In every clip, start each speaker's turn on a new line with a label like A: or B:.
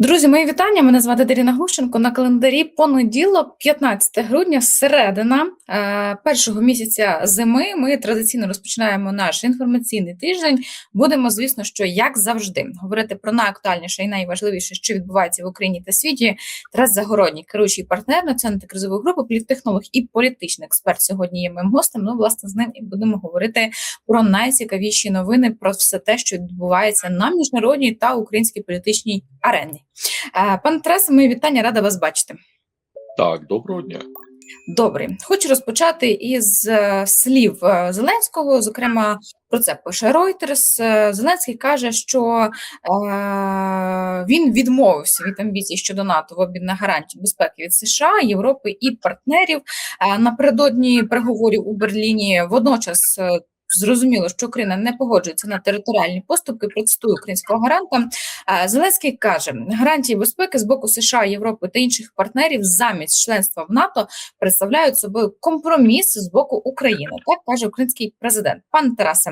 A: Друзі, мої вітання. Мене звати Даріна Гущенко. На календарі понеділок, 15 грудня, середина е, першого місяця зими. Ми традиційно розпочинаємо наш інформаційний тиждень. Будемо, звісно, що як завжди говорити про найактуальніше і найважливіше, що відбувається в Україні та світі. Тарас Загородній, керуючий партнер національної кризової групи, політтехнолог і політичний експерт. Сьогодні є моїм гостем. Ну, власне, з ним і будемо говорити про найцікавіші новини, про все те, що відбувається на міжнародній та українській політичній арені. Е, Пане Тарасе, мої вітання, рада вас бачити.
B: Так, доброго дня.
A: Добре, хочу розпочати із е, слів е, Зеленського. Зокрема, про це пише Reuters. Зеленський каже, що е, він відмовився від амбіцій щодо НАТО в обмін на гарантії безпеки від США, Європи і партнерів. Напередодні переговорів у Берліні водночас. Зрозуміло, що Україна не погоджується на територіальні поступки. Процитую українського гаранта. Зеленський каже, гарантії безпеки з боку США, Європи та інших партнерів замість членства в НАТО представляють собою компроміс з боку України. Так каже український президент. Пан Тарасе,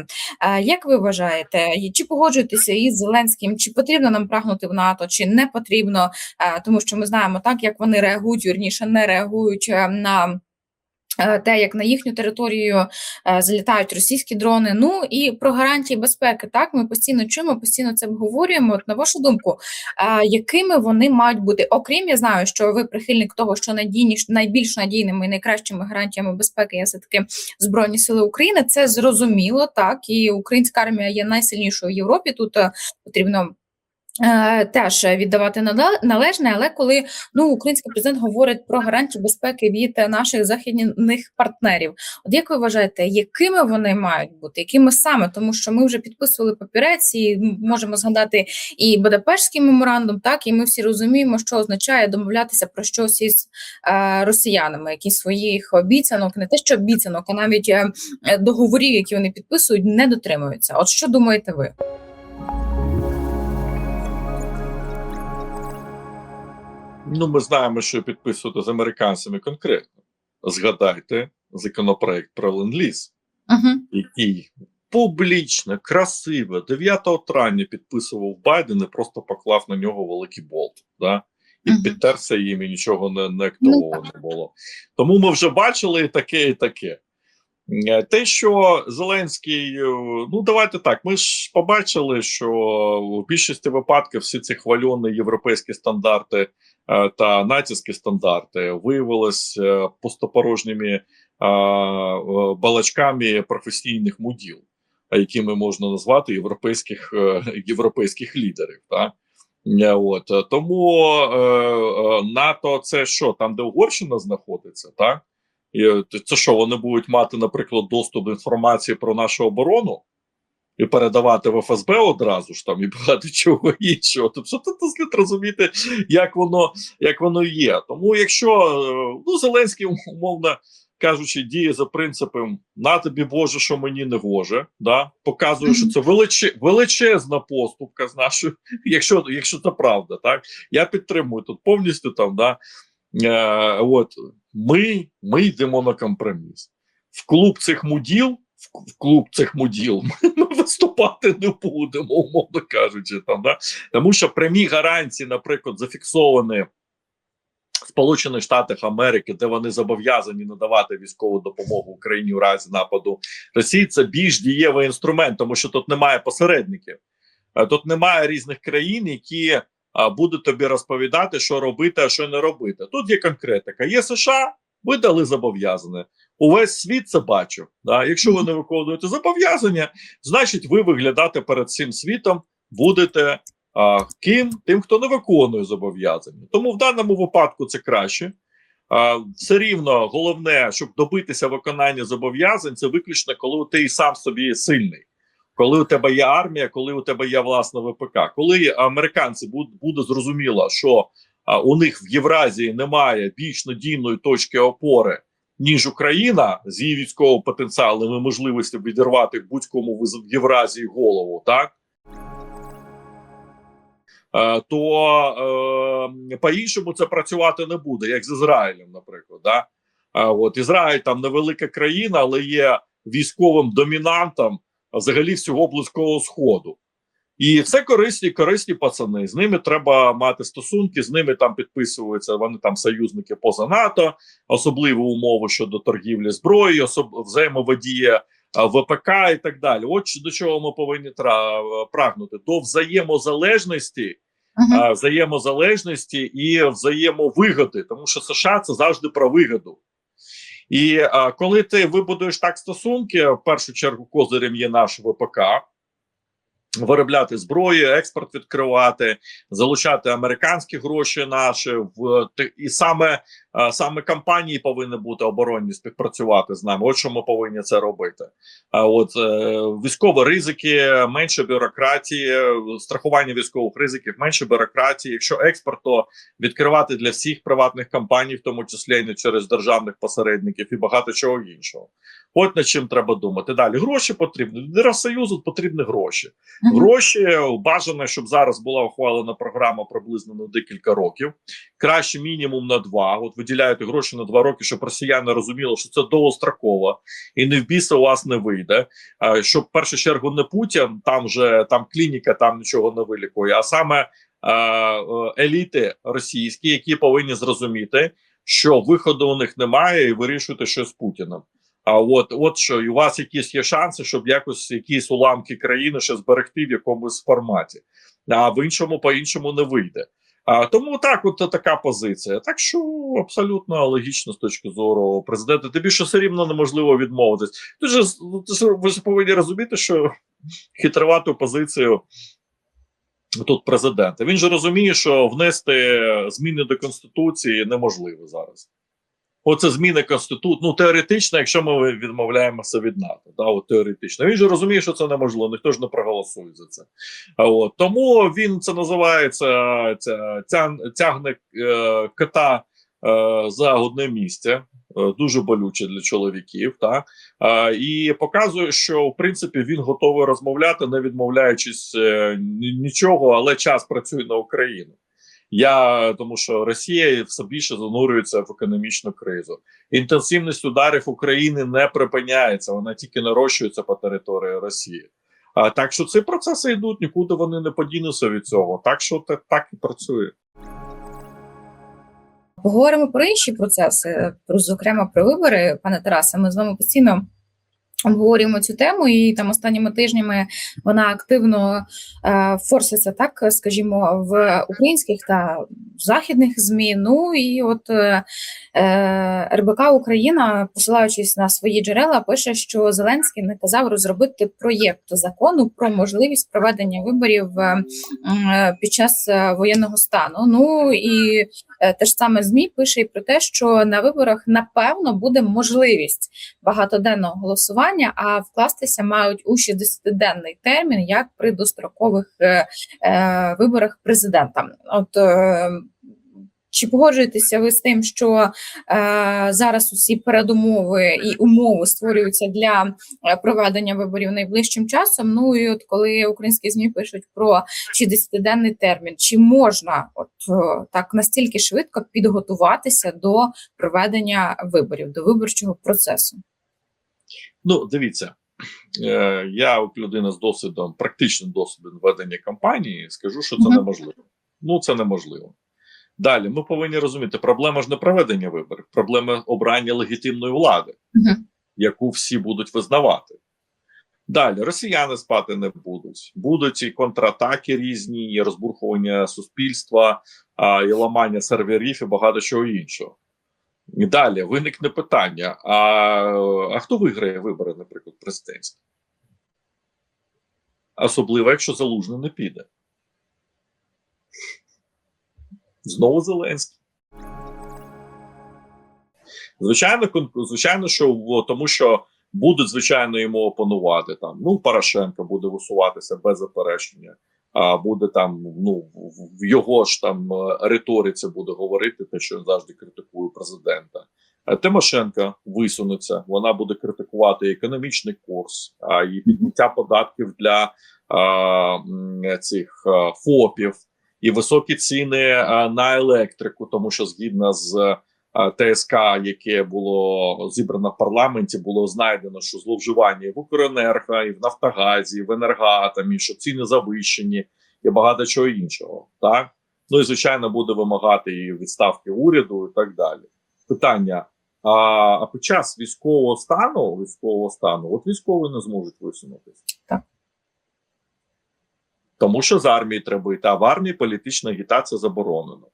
A: як ви вважаєте, чи погоджуєтеся із Зеленським? Чи потрібно нам прагнути в НАТО, чи не потрібно? Тому що ми знаємо так, як вони реагують, вірніше не реагують на. Е, Те, як на їхню територію е, залітають російські дрони. Ну і про гарантії безпеки. Так ми постійно чуємо, постійно це обговорюємо. От на вашу думку, е, якими вони мають бути? Окрім я знаю, що ви прихильник того, що надійніш найбільш надійними і найкращими гарантіями безпеки є все таки збройні сили України. Це зрозуміло, так і українська армія є найсильнішою в Європі. Тут потрібно. Е, Теж віддавати належне, але коли ну український президент говорить про гарантії безпеки від наших західних партнерів, от як ви вважаєте, якими вони мають бути, якими саме? Тому що ми вже підписували папірець і можемо згадати і Будапештський меморандум, так і ми всі розуміємо, що означає домовлятися про щось із е, росіянами, які своїх обіцянок, не те, що обіцянок, а навіть е, договорів, які вони підписують, не дотримуються. От що думаєте ви?
B: Ну, ми знаємо, що підписувати з американцями конкретно. Згадайте законопроект про ленд-ліз,
A: Угу.
B: який публічно, красиво 9 травня підписував Байден і просто поклав на нього великий болт. Да? І
A: Мгм.
B: підтерся їм і нічого не, не активовано було. Тому ми вже бачили і таке, і таке. Е, Те, що Зеленський, е, ну давайте так. Ми ж побачили, що в більшості випадків всі ці хвальоні європейські стандарти е, та натівські стандарти виявилися е, пустопорожніми балачками професійних муділ, якими можна назвати європейських європейських лідерів. Так? От тому НАТО це що там, де Угорщина знаходиться, так? І е, це що, вони будуть мати, наприклад, доступ до інформації про нашу оборону і передавати в ФСБ одразу ж там і багато чого іншого. Тобто тут слід розуміти, як воно як воно є. Тому якщо е, ну Зеленський, умовно кажучи, діє за принципом на тобі Боже, що мені не гоже, да показує, що це величе, величезна поступка з нашої, якщо якщо це правда, так я підтримую тут повністю там, да. Е, от ми, ми йдемо на компроміс. В клуб цих муділ, в, клуб цих муділ ми, виступати не будемо, умовно кажучи, там, да? тому що прямі гарантії, наприклад, зафіксовані Сполучених Штатах Америки, де вони зобов'язані надавати військову допомогу Україні у разі нападу Росії, це більш дієвий інструмент, тому що тут немає посередників, Е, тут немає різних країн, які а, будуть тобі розповідати, що робити, а що не робити. Тут є конкретика. Є США, видали зобов'язання. Увесь світ це бачив. Да? Якщо ви не виконуєте зобов'язання, значить ви виглядати перед цим світом будете а, ким? Тим, хто не виконує зобов'язання. Тому в даному випадку це краще. А, все рівно головне, щоб добитися виконання зобов'язань, це виключно, коли ти і сам собі сильний. Коли у тебе є армія, коли у тебе є власна ВПК, коли американці будуть буде зрозуміло, що а, у них в Євразії немає більш надійної точки опори, ніж Україна з її військовим потенціалом і можливістю відірвати будь-кому в Євразії голову, так Е, то е, по-іншому це працювати не буде, як з Ізраїлем, наприклад. Да? Е, от Ізраїль там невелика країна, але є військовим домінантом взагалі всього близького сходу. І це корисні, корисні пацани. З ними треба мати стосунки, з ними там підписуються. Вони там союзники поза НАТО, особливі умови щодо торгівлі зброєю, особ... взаємодія ВПК і так далі. От до чого ми повинні тра... прагнути до взаємозалежності, а, взаємозалежності і взаємовигоди, тому що США це завжди про вигоду. І а, коли ти вибудуєш так стосунки, в першу чергу козирем є наш ВПК. Виробляти зброю, експорт відкривати, залучати американські гроші наші в і саме е, саме компанії повинні бути оборонні співпрацювати з нами. От що ми повинні це робити. А от е, військові ризики, менше бюрократії, страхування військових ризиків, менше бюрократії. Якщо експорт, то відкривати для всіх приватних компаній, в тому числі і не через державних посередників, і багато чого іншого. От над чим треба думати. Далі гроші потрібні. Для Росоюзу потрібні гроші. Гроші бажано, щоб зараз була ухвалена програма приблизно на декілька років. Краще мінімум на два. От виділяєте гроші на два роки, щоб росіяни розуміли, що це довгостроково і не в біса у вас не вийде. Щоб в першу чергу не Путін, там вже там клініка, там нічого не вилікує, а саме е, еліти російські, які повинні зрозуміти, що виходу у них немає, і вирішувати щось з Путіним. А от, от що і у вас якісь є шанси, щоб якось якісь уламки країни ще зберегти в якомусь форматі, а в іншому по іншому не вийде. А тому так, от така позиція. Так що абсолютно логічно з точки зору президента. Тобі що все рівно неможливо відмовитись. Ти ж ви ж повинні розуміти, що хитривату позицію тут президента. Він же розуміє, що внести зміни до конституції неможливо зараз. Оце зміни конституції. Ну, теоретично, якщо ми відмовляємося від НАТО, да, от теоретично. Він же розуміє, що це неможливо, ніхто ж не проголосує за це. А от тому він це називається ця, ця, тягне е, кота е, за одне місце. е, Дуже болюче для чоловіків, та е, і показує, що в принципі він готовий розмовляти, не відмовляючись е, нічого, але час працює на Україну. Я тому, що Росія все більше занурюється в економічну кризу. Інтенсивність ударів України не припиняється, вона тільки нарощується по території Росії. А так що ці процеси йдуть, нікуди вони не подінуться від цього. Так що так, так і працює.
A: Поговоримо про інші процеси, про зокрема про вибори, пане Тарасе. Ми з вами постійно обговорюємо цю тему, і там останніми тижнями вона активно е, форситься, так скажімо, в українських та західних змі. Ну і от е, е, РБК Україна, посилаючись на свої джерела, пише, що Зеленський наказав розробити проєкт закону про можливість проведення виборів е, під час е, воєнного стану. Ну і Е, Те ж саме ЗМІ пише і про те, що на виборах напевно буде можливість багатоденного голосування, а вкластися мають у 60-денний термін, як при дострокових е, е, виборах президента. От е, чи погоджуєтеся ви з тим, що е, зараз усі передумови і умови створюються для е, проведення виборів найближчим часом? Ну і от коли українські змі пишуть про 60-денний термін, чи можна от е, так настільки швидко підготуватися до проведення виборів, до виборчого процесу?
B: Ну, дивіться, е, я, як людина з досвідом, практичним досвідом ведення кампанії, скажу, що це неможливо. Ну, це неможливо. Далі ми повинні розуміти, проблема ж не проведення виборів, проблема обрання легітимної влади, яку всі будуть визнавати. Далі росіяни спати не будуть. Будуть і контратаки різні, і розбурхування суспільства, а, і ламання серверів, і багато чого іншого. Далі виникне питання: а, а хто виграє вибори, наприклад, президентські? Особливо, якщо залужний не піде. Знову Зеленський. Звичайно, звичайно, що тому що будуть, звичайно, йому опонувати там. Ну, Порошенко буде висуватися без заперечення, а буде там, ну, в- в його ж там е, риториці буде говорити те, що він завжди критикує президента. Е, Тимошенко висунеться, вона буде критикувати економічний курс, а і підняття податків для а, цих ФОПів і високі ціни на електрику, тому що згідно з ТСК, яке було зібрано в парламенті, було знайдено, що зловживання в Укренерго, і в Нафтогазі, і в енергоатомі, що ціни завищені і багато чого іншого. Так ну і звичайно буде вимагати і відставки уряду, і так далі. Питання. А, а під час військового стану, військового стану, от військові не зможуть висунутися.
A: Так.
B: Тому що з армії треба йти, а в армії політична агітація заборонена.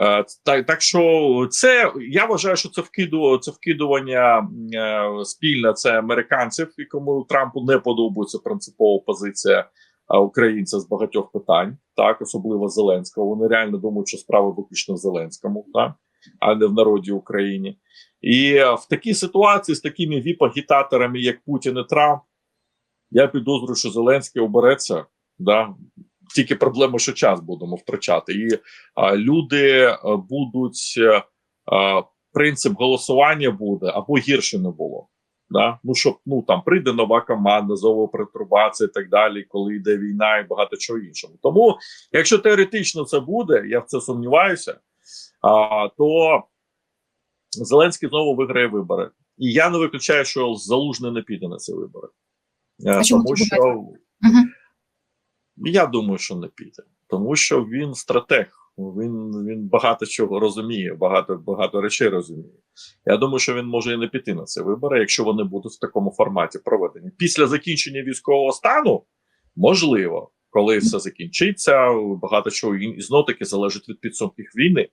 B: Е, так, так що це я вважаю, що це вкиду, це вкидування е, спільне це американців, якому Трампу не подобається принципова позиція українця з багатьох питань, так особливо Зеленського. Вони реально думають, що справа виключно в Зеленському, так а не в народі України. І е, в такій ситуації з такими віп-агітаторами, як Путін і Трамп, я підозрюю, що Зеленський обереться. Да? Тільки проблема, що час будемо втрачати, і а, люди будуть а, а, принцип голосування буде або гірше не було. Да? Ну щоб ну там прийде нова команда, зову перетрубація і так далі, коли йде війна і багато чого іншого. Тому, якщо теоретично це буде, я в це сумніваюся, а, то Зеленський знову виграє вибори. І я не виключаю, що Залужний не піде на ці вибори. Е,
A: А
B: тому що
A: Мгм.
B: я думаю, що не піде, тому що він стратег. Він він багато чого розуміє, багато багато речей розуміє. Я думаю, що він може і не піти на ці вибори, якщо вони будуть в такому форматі проведені. Після закінчення військового стану можливо, коли все закінчиться, багато чого і знов таки залежить від підсумків війни.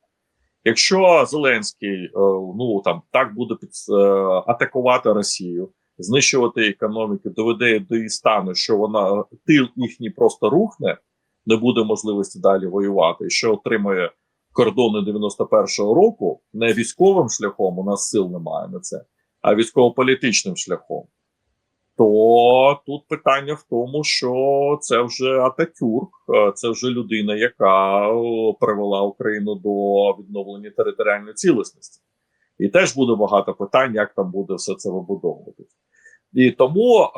B: Якщо Зеленський е, ну там так буде під, е, атакувати Росію, знищувати економіку, доведе до її стану, що вона тил їхній просто рухне, не буде можливості далі воювати, що отримує кордони 91-го року не військовим шляхом, у нас сил немає на це, а військово-політичним шляхом. То тут питання в тому, що це вже Ататюрк, е, це вже людина, яка привела Україну до відновлення територіальної цілісності. І теж буде багато питань, як там буде все це вибудовуватись. І тому, е,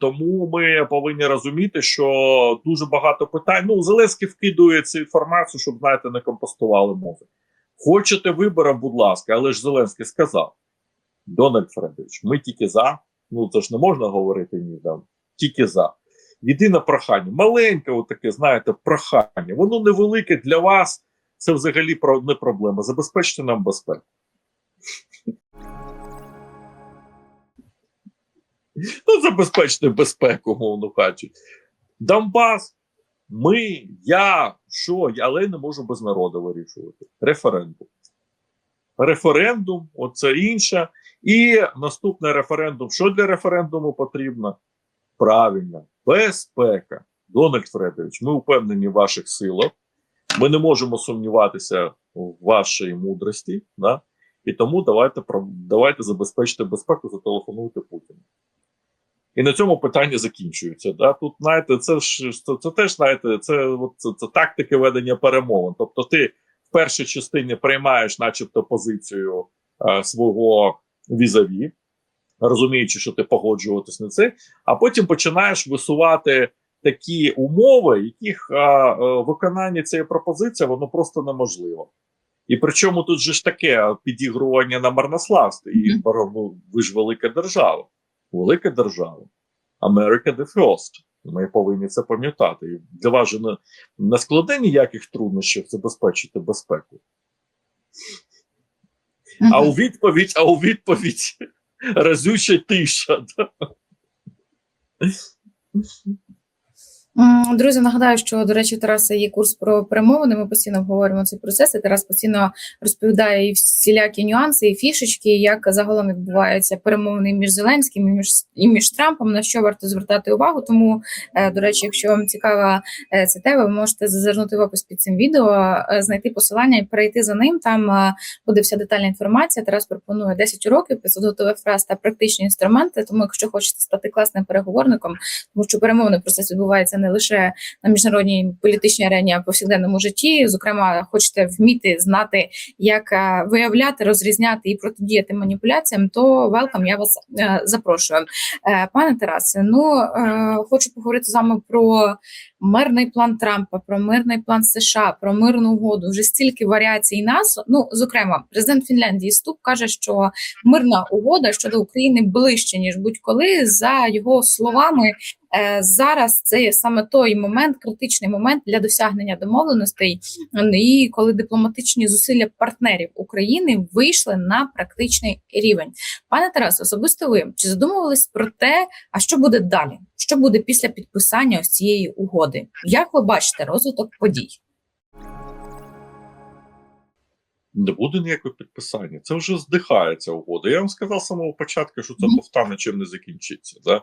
B: тому ми повинні розуміти, що дуже багато питань. Ну, Зеленський вкидує цю інформацію, щоб знаєте, не компостували мозок. Хочете вибори, будь ласка, але ж Зеленський сказав: Дональд Фредович, ми тільки за. Ну це ж не можна говорити ні там, тільки за. Єдине прохання, маленьке, отаке, знаєте, прохання. Воно невелике для вас. Це взагалі не проблема. Забезпечте нам безпеку. Ну, забезпечте безпеку, мовно кажучи. Донбас, ми, я, що, але я не можу без народу вирішувати. Референдум. Референдум, оце інше. І наступний референдум. Що для референдуму потрібно? Правильно, безпека. Дональд Фредович, ми впевнені в ваших силах. Ми не можемо сумніватися в вашій мудрості. Да? І тому давайте давайте забезпечити безпеку, зателефонуйте Путіну. І на цьому питання закінчується. Да? Тут, знаєте, це ж це, це теж знаєте, це, от, це, це тактики ведення перемовин. Тобто, ти в першій частині приймаєш, начебто, позицію е, свого візаві, розуміючи, що ти погоджуватись на це, а потім починаєш висувати такі умови, яких е, е, виконання цієї пропозиції воно просто неможливо. І причому тут же ж таке підігрування на марнославстві. І ви ж велика держава. Велика держава. America the first. Ми повинні це пам'ятати. І для вас же не, не складе ніяких труднощів забезпечити безпеку. А у відповідь, а у відповідь разюча тиша. Да?
A: Друзі, нагадаю, що до речі, Тараса є курс про перемовини. Ми постійно обговорюємо цей процес. і Тарас постійно розповідає і всілякі нюанси, і фішечки, як загалом відбуваються перемовини між Зеленським і між і між Трампом. На що варто звертати увагу. Тому, е, до речі, якщо вам цікава е, ця тема, ви можете зазирнути в опис під цим відео, е, знайти посилання і перейти за ним. Там буде вся детальна інформація. Тарас пропонує 10 уроків, 500 готових фраз та практичні інструменти. Тому, якщо хочете стати класним переговорником, тому що перемовний процес відбувається не лише на міжнародній політичній арені, а в повсякденному житті. Зокрема, хочете вміти знати, як е, виявляти, розрізняти і протидіяти маніпуляціям, то велкам я вас е, запрошую. Е, Пане Тарасе, ну хочу поговорити з вами про мирний план Трампа, про мирний план США, про мирну угоду. Вже стільки варіацій нас. Ну зокрема, президент Фінляндії Ступ каже, що мирна угода щодо України ближче ніж будь-коли. За його словами, е, зараз це є саме той момент, критичний момент для досягнення домовленостей, і коли дипломатичні зусилля партнерів України вийшли на практичний рівень. Пане Тарас, особисто ви чи задумувались про те, а що буде далі? Що буде після підписання ось цієї угоди? Як ви бачите розвиток подій?
B: Не буде ніякого підписання. Це вже здихається угода. Я вам сказав з самого початку, що це повта нічим не закінчиться. Да?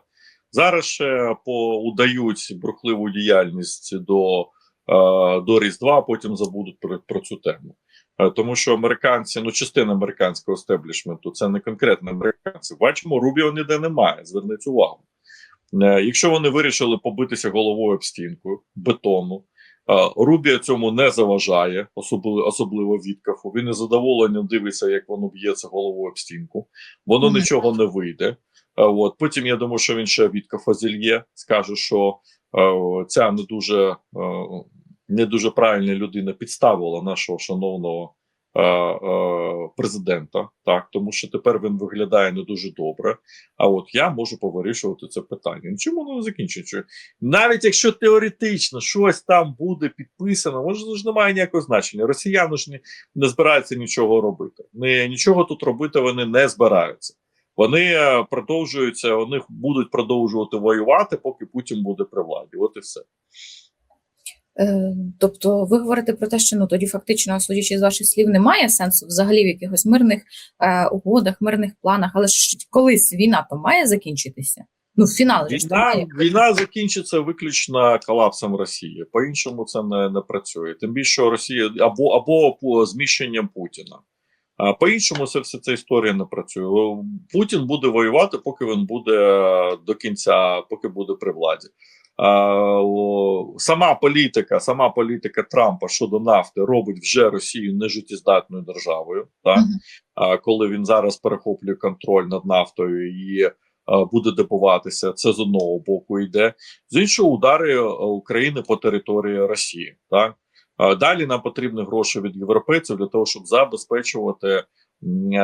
B: Зараз ще поудають брухливу діяльність до, е, до Різдва, а потім забудуть про, про цю тему. Е, Тому що американці, ну частина американського стеблішменту, це не конкретно американці. Бачимо, Рубіо ніде немає. Зверніть увагу. Е, Якщо вони вирішили побитися головою об стінку бетону, е, Рубіо цьому не заважає, особливо, особливо Віткафу. Він із задоволенням дивиться, як воно б'ється головою об стінку. Воно
A: Мгм.
B: нічого не вийде. Е, От потім я думаю, що він ще Віткафа зільє, скаже, що ця не дуже не дуже правильна людина підставила нашого шановного президента, так тому що тепер він виглядає не дуже добре. А от я можу повирішувати це питання. Нічому воно не закінчиться. Навіть якщо теоретично щось там буде підписано, може ж немає ніякого значення. Росіяни ж не, не збираються нічого робити. Не, нічого тут робити вони не збираються. Вони е, продовжуються, вони будуть продовжувати воювати, поки Путін буде при владі. От і все.
A: Е, Тобто, ви говорите про те, що ну тоді фактично, судячи з ваших слів, немає сенсу взагалі в якихось мирних е, угодах, мирних планах, але ж колись війна то має закінчитися. Ну, фінал
B: Війна, війна закінчиться виключно колапсом Росії. По-іншому це не, не працює. Тим більше Росія або або по зміщенням Путіна. А по-іншому це все ця історія не працює. Путін буде воювати, поки він буде до кінця, поки буде при владі. Сама політика, сама політика Трампа щодо нафти робить вже Росію нежиттєздатною державою. Так? А, коли він зараз перехоплює контроль над нафтою і буде добуватися, це з одного боку йде. З іншого удари е, України по території Росії. Так? Далі нам потрібні гроші від європейців для того, щоб забезпечувати,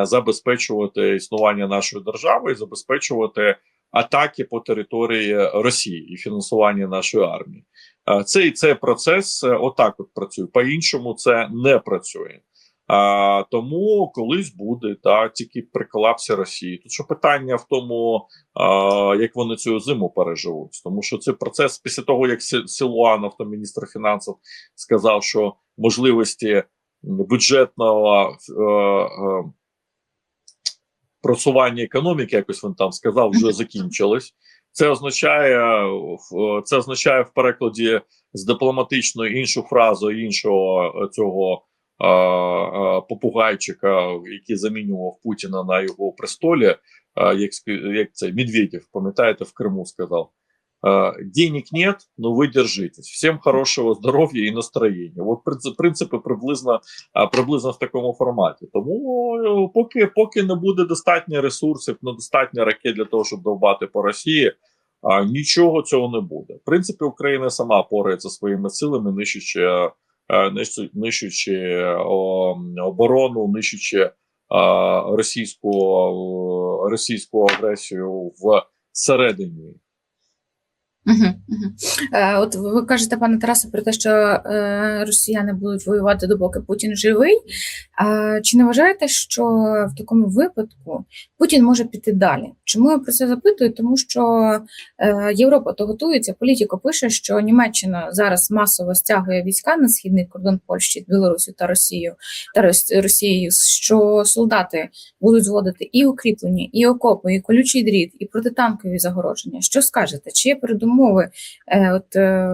B: забезпечувати існування нашої держави і забезпечувати атаки по території Росії і фінансування нашої армії. А, Цей, цей процес е, отак от працює. По-іншому це не працює. А, тому колись буде та тільки при колапсі Росії. Тут що питання в тому, а, як вони цю зиму переживуть, тому що цей процес після того, як Силуанов, там міністр фінансів, сказав, що можливості бюджетного е, е, просування економіки, якось він там сказав, вже закінчилось. Це означає це означає в перекладі з дипломатичної іншу фразу іншого е, цього е, е, попугайчика, який замінював Путіна на його престолі, е, як, як це Медведєв, пам'ятаєте, в Криму сказав. Э, денег нет, но вы держитесь. Всем хорошего здоров'я і настроєння. От принцип- принципи приблизно, приблизно в такому форматі. Тому е, поки, поки не буде достатньо ресурсів, недостатньо ракет для того, щоб довбати по Росії, а, нічого цього не буде. В принципі, Україна сама порається своїми силами, нищучи, е, нищучи оборону, нищучи а, російську, е, російську агресію в середині.
A: Угу, угу. Е, от ви кажете, пане Тарасе, про те, що е, росіяни будуть воювати допоки Путін живий. А чи не вважаєте, що в такому випадку Путін може піти далі? Чому я про це запитую? Тому що е, Європа то готується. Політіко пише, що Німеччина зараз масово стягує війська на східний кордон Польщі, Білорусі та Росію та Рос- Росією, що солдати будуть зводити і укріплені, і окопи, і колючий дріт, і протитанкові загородження. Що скажете? Чи є передумови е, от, е,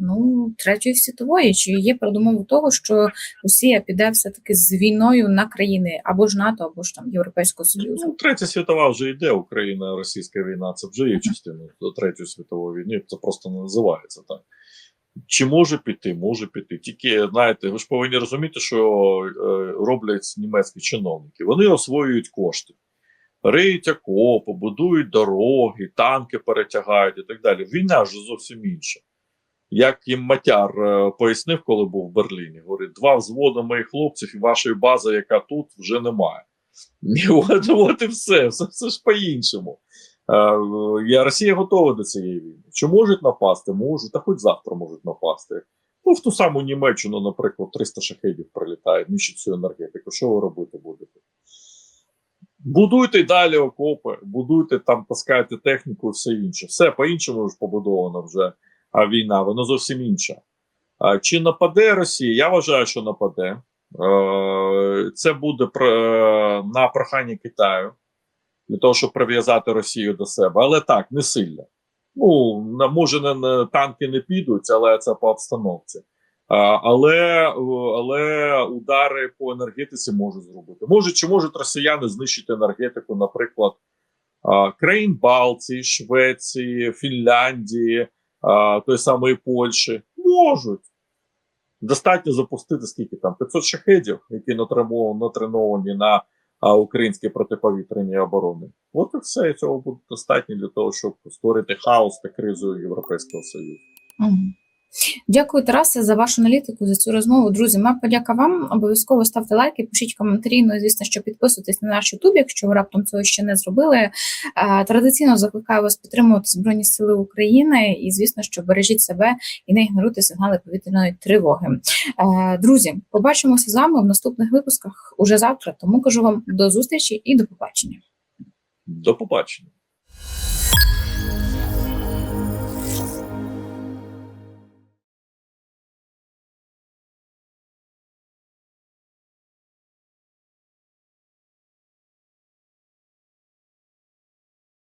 A: ну, Третьої світової? Чи є передумови того, що Росія піде все-таки з війною на країни або ж НАТО, або ж там Європейського Союзу?
B: Ну, третя світова вже йде, Україна, російська війна, це вже є частиною до третьої світової війни, це просто не називається так. Чи може піти? Може піти. Тільки знаєте, ви ж повинні розуміти, що е, роблять німецькі чиновники. Вони освоюють кошти, риють окопи, будують дороги, танки перетягають і так далі. Війна ж зовсім інша. Як їм Матяр е, пояснив, коли був в Берліні, говорить, два взводи моїх хлопців і вашої бази, яка тут, вже немає. І от, от і все, все, все ж по-іншому. Е, Росія готова до цієї війни. Чи можуть напасти? Можуть, та хоч завтра можуть напасти. Ну, в ту саму Німеччину, наприклад, 300 шахедів прилітає, нищить цю енергетику. Що ви робити будете? Будуйте далі окопи, будуйте там, таскайте техніку і все інше. Все по-іншому ж побудована вже а, війна, воно зовсім інша. А, чи нападе Росія? Я вважаю, що нападе. Е, Це буде про- на прохання Китаю для того, щоб прив'язати Росію до себе. Але так, не сильно. Ну, може, не, не, танки не підуть, але це по обстановці. Але, але удари по енергетиці можуть зробити. Можуть чи можуть росіяни знищити енергетику, наприклад, країн Балтії, Швеції, Фінляндії, той самої Польщі. Можуть. Достатньо запустити скільки там 500 шахедів, які натреновані, на українські протиповітряні оборони. От і все цього буде достатньо для того, щоб створити хаос та кризу Європейського Союзу.
A: Дякую, Тарасе, за вашу аналітику, за цю розмову. Друзі, моя подяка вам. Обов'язково ставте лайки, пишіть коментарі. Ну і звісно, що підписуйтесь на наш Ютуб, якщо ви раптом цього ще не зробили. Е, Традиційно закликаю вас підтримувати Збройні Сили України і, звісно, що бережіть себе і не ігноруйте сигнали повітряної тривоги. Е, Друзі, побачимося з вами в наступних випусках уже завтра. Тому кажу вам до зустрічі і до побачення.
B: До побачення.